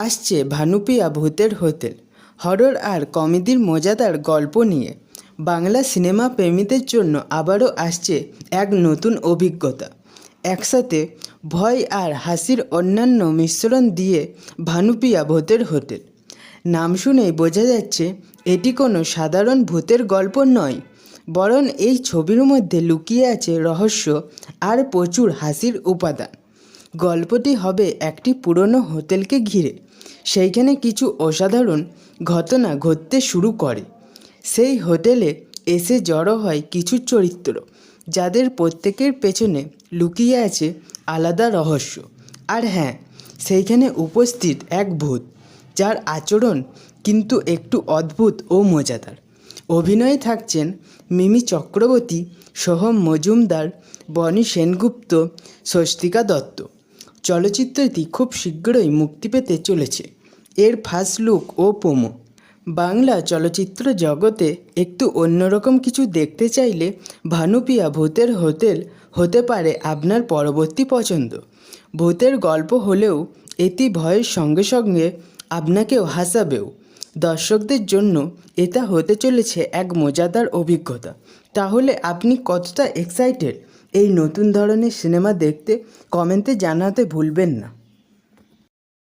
আসছে ভানুপিয়া ভূতের hotel horror আর কমেডির মজাদার গল্প নিয়ে। বাংলা সিনেমা প্রেমীদের জন্য আবারও আসছে এক নতুন অভিজ্ঞতা। একসাথে ভয় আর হাসির অন্যান্য মিশ্রণ দিয়ে ভানুপিয়া ভূতের হোটেল নাম শুনেই বোঝা যাচ্ছে, এটি কোনো সাধারণ ভূতের গল্প নয়, বরং এই ছবির মধ্যে লুকিয়ে আছে রহস্য আর প্রচুর হাসির উপাদান। গল্পটি হবে একটি পুরনো হোটেলকে ঘিরে। সেইখানে কিছু অসাধারণ ঘটনা ঘটতে শুরু করে। সেই হোটেলে এসে জড়ো হয় কিছু চরিত্র, যাদের প্রত্যেকের পেছনে লুকিয়ে আছে আলাদা রহস্য। আর হ্যাঁ সেইখানে উপস্থিত এক ভূত, যার আচরণ কিন্তু একটু অদ্ভুত ও মজাদার। অভিনয়ে থাকছেন মিমি চক্রবর্তী সোহম মজুমদার, বনি সেনগুপ্ত, স্বস্তিকা দত্ত। চলচ্চিত্রটি খুব শীঘ্রই মুক্তি পেতে চলেছে। এর ফার্স্ট লুক ও পোমো বাংলা চলচ্চিত্র জগতে একটু অন্যরকম কিছু দেখতে চাইলে ভানুপিয়া ভূতের হোটেল হতে পারে আপনার পরবর্তী পছন্দ। ভূতের গল্প হলেও এটি ভয়ের সঙ্গে সঙ্গে আপনাকেও হাসাবেও। দর্শকদের জন্য এটা হতে চলেছে এক মজাদার অভিজ্ঞতা। তাহলে আপনি কতটা এক্সাইটেড এই নতুন ধরনের সিনেমা দেখতে? কমেন্টে জানাতে ভুলবেন না।